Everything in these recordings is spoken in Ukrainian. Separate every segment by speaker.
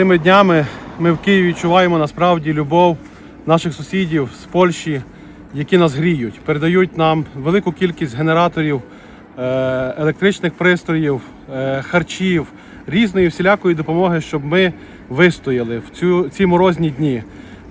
Speaker 1: Тими днями ми в Києві відчуваємо насправді любов наших сусідів з Польщі, які нас гріють, передають нам велику кількість генераторів, е, електричних пристроїв, е, харчів, різної всілякої допомоги, щоб ми вистояли в цю ці морозні дні.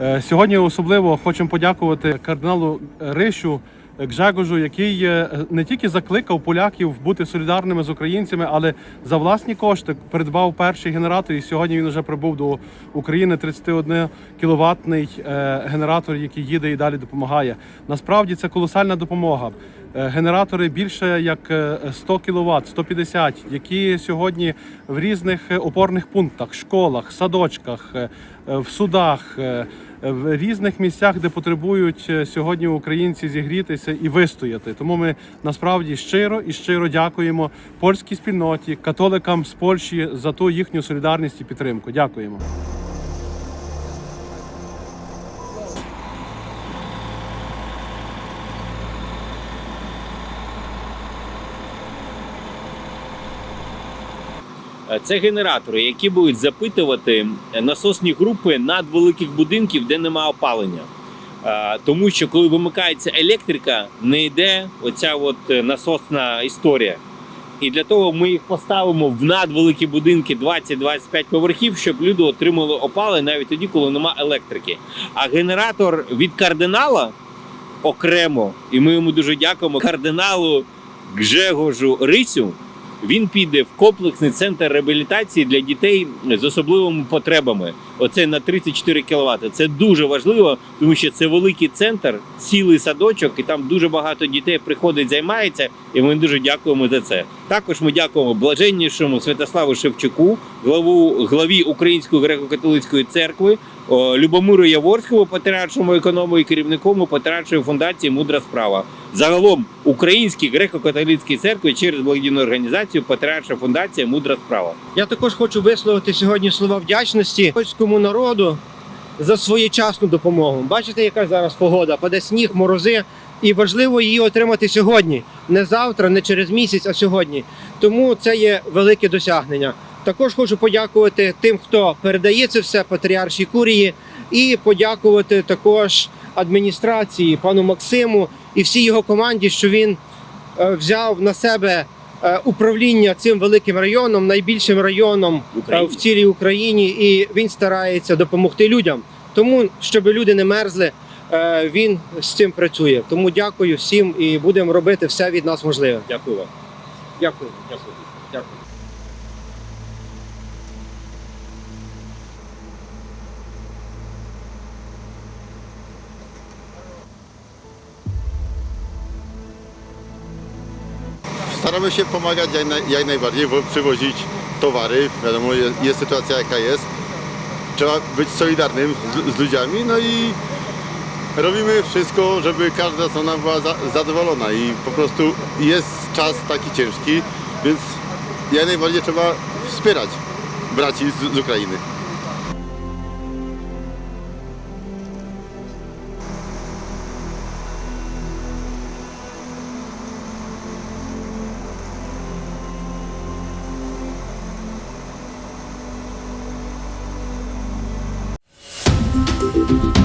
Speaker 1: Е, Сьогодні особливо хочемо подякувати кардиналу Ришу Гжегожу, який е, не тільки закликав поляків бути солідарними з українцями, але за власні кошти придбав перший генератор. І сьогодні він вже прибув до України 31 кіловатний е, генератор, який їде і далі допомагає. Насправді це колосальна допомога. Е, Генератори більше як е, 100 кВт, 150, які сьогодні в різних е, опорних пунктах, школах, садочках, е, в судах, в різних місцях, де потребують сьогодні українці зігрітися і вистояти. Тому ми насправді щиро і щиро дякуємо польській спільноті, католикам з Польщі за ту їхню солідарність і підтримку. Дякуємо.
Speaker 2: Це генератори, які будуть запитувати насосні групи надвеликих будинків, де немає опалення. Е, Тому що коли вимикається електрика, не йде оця от е, насосна історія. І для того ми їх поставимо в надвеликі будинки 20-25 поверхів, щоб люди отримали опалення навіть тоді, коли немає електрики. А генератор від кардинала окремо, і ми йому дуже дякуємо кардиналу Гжегожу Рисю. Він піде в комплексний центр реабілітації для дітей з особливими потребами. Оце на 34 кВт. Це дуже важливо, тому що це великий центр, цілий садочок, і там дуже багато дітей приходить, займається, і ми дуже дякуємо за це. Також ми дякуємо блаженнішому Святославу Шевчуку, главу главі Української греко-католицької церкви, Любомиру Яворському, патріаршому економу і керівнику патріаршої фундації Мудра справа. Загалом Українській греко-католицькій церкві через благодійну організацію Патріарша фундація Мудра справа.
Speaker 3: Я також хочу висловити сьогодні слова вдячності польському народу за своєчасну допомогу. Бачите, яка зараз погода? Паде сніг, морози, і важливо її отримати сьогодні, не завтра, не через місяць, а сьогодні. Тому це є велике досягнення. Також хочу подякувати тим, хто передає це все патріаршій курії, і подякувати також адміністрації, пану Максиму і всій його команді, що він е, взяв на себе управління цим великим районом, найбільшим районом Україні. в цілій Україні, і він старається допомогти людям. Тому, щоб люди не мерзли, е, він з цим працює. Тому дякую всім і будемо робити все від нас можливе.
Speaker 2: Дякую вам.
Speaker 3: Дякую.
Speaker 2: Дякую.
Speaker 3: Дякую.
Speaker 4: Staramy się pomagać jak, naj, jak najbardziej, wo- przywozić towary. Wiadomo, jest, jest sytuacja jaka jest. Trzeba być solidarnym z, z ludziami, no i robimy wszystko, żeby każda strona była za, zadowolona i po prostu jest czas taki ciężki, więc jak najbardziej trzeba wspierać braci z, z Ukrainy. Thank you.